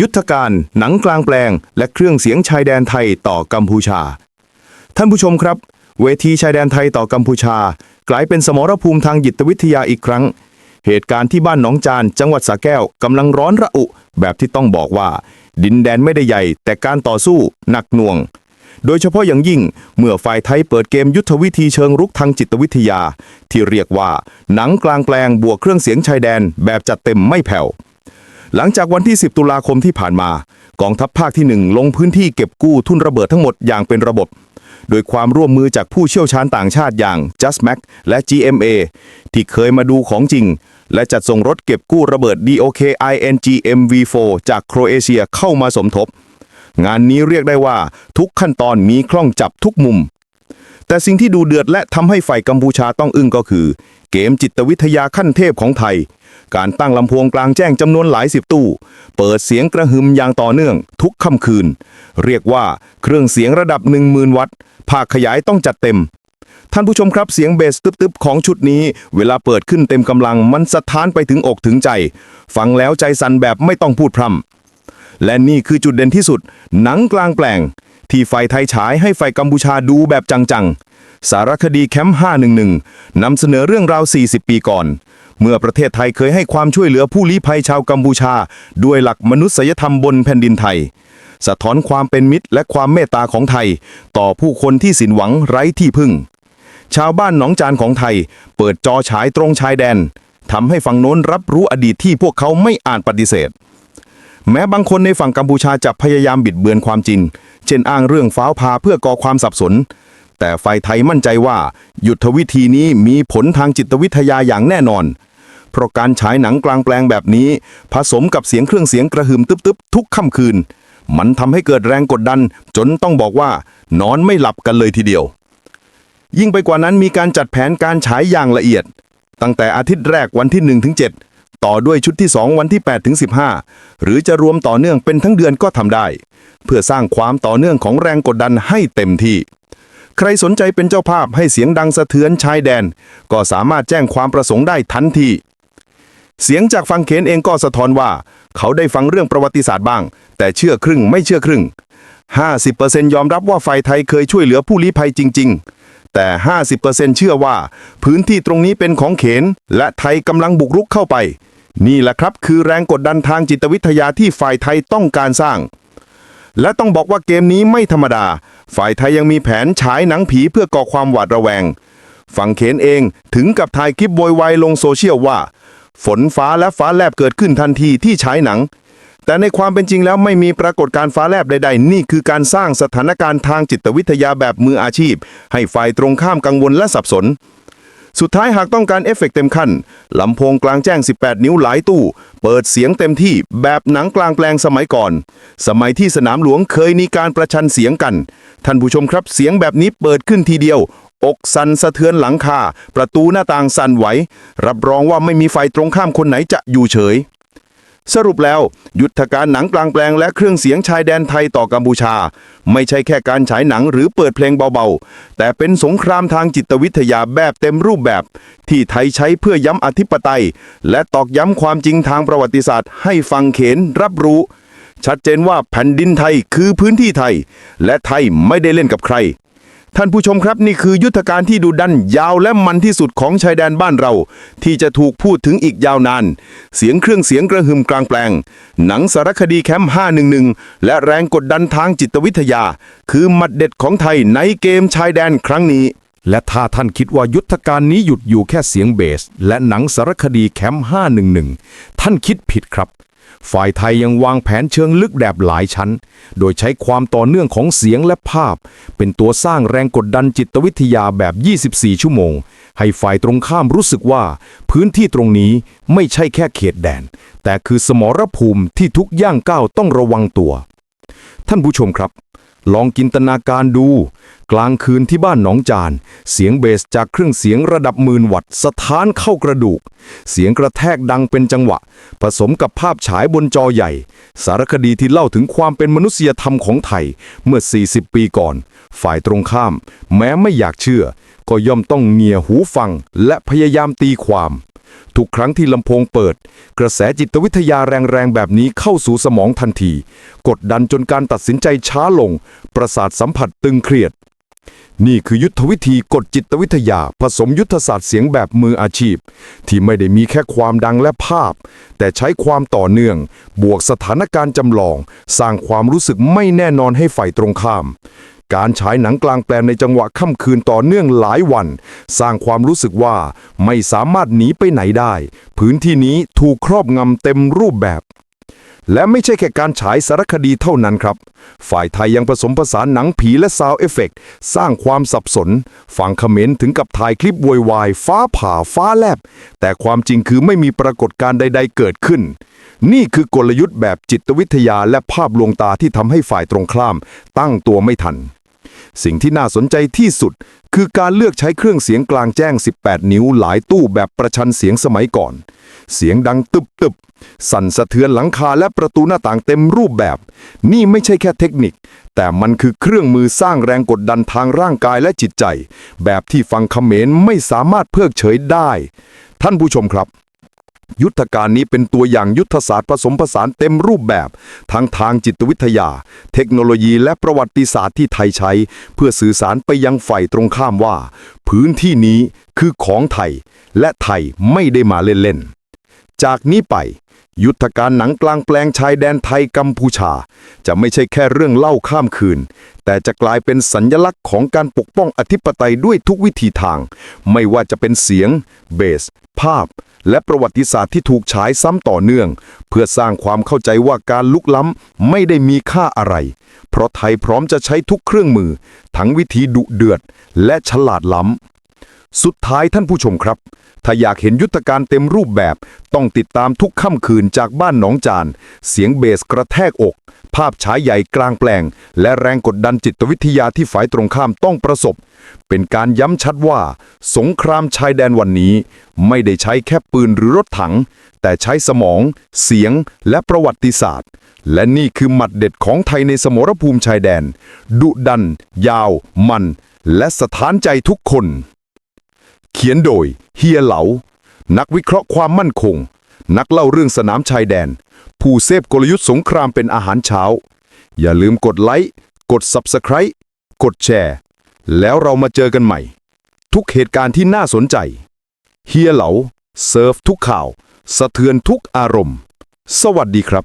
ยุทธการ หนังกลางแปลง และเครื่องเสียงชายแดนไทยต่อกัมพูชา ท่านผู้ชมครับ เวทีชายแดนไทยต่อกัมพูชา กลายเป็นสมรภูมิทางจิตวิทยาอีกครั้ง เหตุการณ์ที่บ้านหนองจาน จังหวัดสระแก้วกำลังร้อนระอุ แบบที่ต้องบอกว่า ดินแดนไม่ได้ใหญ่ แต่การต่อสู้หนักหน่วงโดยเฉพาะอย่างยิ่งเมื่อฝ่ายไทยเปิดเกมยุทธวิธีเชิงรุกทางจิตวิทยา ที่เรียกว่า หนังกลางแปลงบวกเครื่องเสียงชายแดนแบบจัดเต็มไม่แผ่ว หลังจากวันที่ 10 ตุลาคมที่ผ่านมา กองทัพภาคที่ 1 ลงพื้นที่เก็บกู้ทุนระเบิดทั้งหมดอย่างเป็นระบบ โดยความร่วมมือจากผู้เชี่ยวชาญต่างชาติอย่าง JustMac และ GMA ที่เคยมาดูของจริง และจัดส่งรถเก็บกู้ระเบิด DOK INGM V4 จากโครเอเชียเข้ามาสมทบ งานนี้เรียกได้ว่าทุกขั้นตอนมีคล่องจับทุกมุม แต่สิ่งที่ดูเดือดและทำให้ฝ่ายกัมพูชาต้องอึ้งก็คือ เกมจิตวิทยาขั้นเทพของไทย การตั้งลำโพงกลางแจ้งจำนวนหลายสิบตู้ เปิดเสียงกระหึ่มอย่างต่อเนื่อง ทุกค่ำคืน เรียกว่าเครื่องเสียงระดับ10,000วัตต์ภาคขยายต้องจัดเต็มท่านผู้ชมครับเสียงเบสตึบๆ ของชุดนี้ เวลาเปิดขึ้นเต็มกำลังมันสะท้านไปถึงอกถึงใจ ฟังแล้วใจสั่นแบบไม่ต้องพูดพร่ำและนี่คือจุดเด่นที่สุด หนังกลางแปลง ที่ไฟไทยฉายให้ไฟกัมพูชาดูแบบจังๆ สารคดีแคมป์511นำเสนอเรื่องราว 40 ปีก่อน เมื่อประเทศไทยเคยให้ความช่วยเหลือผู้ลี้ภัยชาวกัมพูชา ด้วยหลักมนุษยธรรมบนแผ่นดินไทย สะท้อนความเป็นมิตรและความเมตตาของไทย ต่อผู้คนที่สินหวังไร้ที่พึ่ง ชาวบ้านหนองจานของไทย เปิดจอฉายตรงชายแดนทำให้ฝั่งโน้นรับรู้อดีตที่พวกเขาไม่อาจปฏิเสธ แม้บางคนในฝั่งกัมพูชาจะพยายามบิดเบือนความจริง เช่นอ้างเรื่องฟ้าวพาเพื่อก่อความสับสน แต่ฝ่ายไทยมั่นใจว่า ยุทธวิธีนี้มีผลทางจิตวิทยาอย่างแน่นอน เพราะการฉายหนังกลางแปลงแบบนี้ ผสมกับเสียงเครื่องเสียงกระหึ่มตึบๆ ทุกค่ำคืน มันทำให้เกิดแรงกดดัน จนต้องบอกว่า นอนไม่หลับกันเลยทีเดียว ยิ่งไปกว่านั้นมีการจัดแผนการฉายอย่างละเอียด ตั้งแต่อาทิตย์แรกวันที่1ถึง7 ต่อด้วยชุดที่ 2 วันที่8ถึง15 หรือจะรวมต่อเนื่องเป็นทั้งเดือนก็ทำได้ เพื่อสร้างความต่อเนื่องของแรงกดดันให้เต็มที่ ใครสนใจเป็นเจ้าภาพให้เสียงดังสะเทือนชายแดน ก็สามารถแจ้งความประสงค์ได้ทันทีเสียงจากฟังเขนเองก็สะท้อนว่า เขาได้ฟังเรื่องประวัติศาสตร์บ้าง แต่เชื่อครึ่งไม่เชื่อครึ่ง 50%ยอมรับว่าฝ่ายไทยเคยช่วยเหลือผู้ลี้ภัยจริง ๆ แต่ 50%เชื่อว่า พื้นที่ตรงนี้เป็นของเขน และไทยกำลังบุกรุกเข้าไป นี่แหละครับคือแรงกดดันทางจิตวิทยาที่ฝ่ายไทยต้องการสร้าง และต้องบอกว่าเกมนี้ไม่ธรรมดา ฝ่ายไทยยังมีแผนฉายหนังผีเพื่อก่อความหวาดระแวง ฝั่งเขนเองถึงกับถ่ายคลิปโวยวายลงโซเชียลว่า ฝนฟ้าและฟ้าแลบเกิดขึ้นทันทีที่ฉายหนัง แต่ในความเป็นจริงแล้วไม่มีปรากฏการณ์ฟ้าแลบใดๆ นี่คือการสร้างสถานการณ์ทางจิตวิทยาแบบมืออาชีพ ให้ฝ่ายตรงข้ามกังวลและสับสน สุดท้ายหากต้องการเอฟเฟกต์เต็มขั้นลำโพงกลางแจ้ง 18 นิ้วหลายตู้ เปิดเสียงเต็มที่แบบหนังกลางแปลงสมัยก่อน สมัยที่สนามหลวงเคยมีการประชันเสียงกัน ท่านผู้ชมครับเสียงแบบนี้เปิดขึ้นทีเดียวอกสั่นสะเทือนหลังคา ประตูหน้าต่างสั่นไหว รับรองว่าไม่มีไฟตรงข้ามคนไหนจะอยู่เฉย สรุปแล้ว ยุทธการหนังกลางแปลงและเครื่องเสียงชายแดนไทยต่อกัมพูชา ไม่ใช่แค่การฉายหนังหรือเปิดเพลงเบาๆ แต่เป็นสงครามทางจิตวิทยาแบบเต็มรูปแบบ ที่ไทยใช้เพื่อย้ำอธิปไตย และตอกย้ำความจริงทางประวัติศาสตร์ ให้ฟังเขนรับรู้ ชัดเจนว่าแผ่นดินไทยคือพื้นที่ไทย และไทยไม่ได้เล่นกับใคร ท่านผู้ชมครับนี่คือยุทธการที่ดูดันยาวและมันที่สุดของชายแดนบ้านเรา ที่จะถูกพูดถึงอีกยาวนาน เสียงเครื่องเสียงกระหึ่มกลางแปลง หนังสารคดีแคมป์511 และแรงกดดันทางจิตวิทยา คือมัดเด็ดของไทยในเกมชายแดนครั้งนี้ และถ้าท่านคิดว่ายุทธการนี้หยุดอยู่แค่เสียงเบส และหนังสารคดีแคมป์511 ท่านคิดผิดครับ ฝ่ายไทยยังวางแผนเชิงลึกแบบหลายชั้น โดยใช้ความต่อเนื่องของเสียงและภาพ เป็นตัวสร้างแรงกดดันจิตวิทยาแบบ 24 ชั่วโมง ให้ฝ่ายตรงข้ามรู้สึกว่า พื้นที่ตรงนี้ไม่ใช่แค่เขตแดน แต่คือสมรภูมิที่ทุกย่างก้าวต้องระวังตัว ท่านผู้ชมครับ ลองจินตนาการดู กลางคืนที่บ้านหนองจาน เสียงเบสจากเครื่องเสียงระดับหมื่นวัตต์สถานเข้ากระดูก เสียงกระแทกดังเป็นจังหวะ ผสมกับภาพฉายบนจอใหญ่ สารคดีที่เล่าถึงความเป็นมนุษยธรรมของไทยเมื่อ 40 ปีก่อน ฝ่ายตรงข้าม แม้ไม่อยากเชื่อ ก็ย่อมต้องเงียหูฟังและพยายามตีความ ทุกครั้งที่ลำโพงเปิด กระแสจิตวิทยาแรงๆ แบบนี้เข้าสู่สมองทันที กดดันจนการตัดสินใจช้าลง ประสาทสัมผัสตึงเครียด นี่คือยุทธวิธีกดจิตวิทยา ผสมยุทธศาสตร์เสียงแบบมืออาชีพ ที่ไม่ได้มีแค่ความดังและภาพ แต่ใช้ความต่อเนื่อง บวกสถานการณ์จำลอง สร้างความรู้สึกไม่แน่นอนให้ฝ่ายตรงข้าม การฉายหนังกลางแปลงในจังหวะค่ำคืนต่อเนื่องหลายวัน สร้างความรู้สึกว่าไม่สามารถหนีไปไหนได้ พื้นที่นี้ถูกครอบงำเต็มรูปแบบและไม่ใช่แค่การฉายสารคดีเท่านั้นครับ ฝ่ายไทยยังผสมผสานหนังผีและซาวเอฟเฟกต์สร้างความสับสน ฝั่งเขมรถึงกับถ่ายคลิปโวยวาย ฟ้าผ่าฟ้าแลบ แต่ความจริงคือไม่มีปรากฏการณ์ใด ๆ เกิดขึ้น นี่คือกลยุทธ์แบบจิตวิทยาและภาพลวงตาที่ทำให้ฝ่ายตรงข้าม ตั้งตัวไม่ทัน สิ่งที่น่าสนใจที่สุด คือการเลือกใช้เครื่องเสียงกลางแจ้ง 18 นิ้วหลายตู้แบบประชันเสียงสมัยก่อน เสียงดังตึบตึบๆสั่นสะเทือนหลังคาและประตูหน้าต่างเต็มรูปแบบ นี่ไม่ใช่แค่เทคนิค แต่มันคือเครื่องมือสร้างแรงกดดันทางร่างกายและจิตใจ แบบที่ฟังเขมรไม่สามารถเพิกเฉยได้ ท่านผู้ชมครับ ยุทธการนี้เป็นตัวอย่างยุทธศาสตร์ผสมผสานเต็มรูปแบบ ทั้งทางจิตวิทยา เทคโนโลยีและประวัติศาสตร์ที่ไทยใช้ เพื่อสื่อสารไปยังฝ่ายตรงข้ามว่า พื้นที่นี้คือของไทย และไทยไม่ได้มาเล่น ๆ จากนี้ไป ยุทธการหนังกลางแปลงชายแดนไทยกัมพูชา จะไม่ใช่แค่เรื่องเล่าข้ามคืน แต่จะกลายเป็นสัญญลักษณ์ของการปกป้องอธิปไตยด้วยทุกวิธีทาง ไม่ว่าจะเป็นเสียง เบส ภาพ และประวัติศาสตร์ที่ถูกฉายซ้ำต่อเนื่อง เพื่อสร้างความเข้าใจว่าการลุกล้ำไม่ได้มีค่าอะไร เพราะไทยพร้อมจะใช้ทุกเครื่องมือ ทั้งวิธีดุเดือด และฉลาดล้ำ สุดท้ายท่านผู้ชมครับ ถ้าอยากเห็นยุทธการเต็มรูปแบบ ต้องติดตามทุกค่ำคืนจากบ้านหนองจาน เสียงเบสกระแทกอก ภาพฉายใหญ่กลางแปลง และแรงกดดันจิตวิทยาที่ฝ่ายตรงข้ามต้องประสบ เป็นการย้ำชัดว่า สงครามชายแดนวันนี้ ไม่ได้ใช้แค่ปืนหรือรถถัง แต่ใช้สมอง เสียง และประวัติศาสตร์ และนี่คือหมัดเด็ดของไทยในสมรภูมิชายแดน ดุดัน ยาว มัน และสถานใจทุกคน เขียนโดยเฮียเหลา นักวิเคราะห์ความมั่นคง นักเล่าเรื่องสนามชายแดน ผู้เสพกลยุทธ์สงครามเป็นอาหารเช้า อย่าลืมกดไลค์ กด Subscribe กดแชร์ แล้วเรามาเจอกันใหม่ ทุกเหตุการณ์ที่น่าสนใจ เฮียเหลา เซิร์ฟทุกข่าว สะเทือนทุกอารมณ์ สวัสดีครับ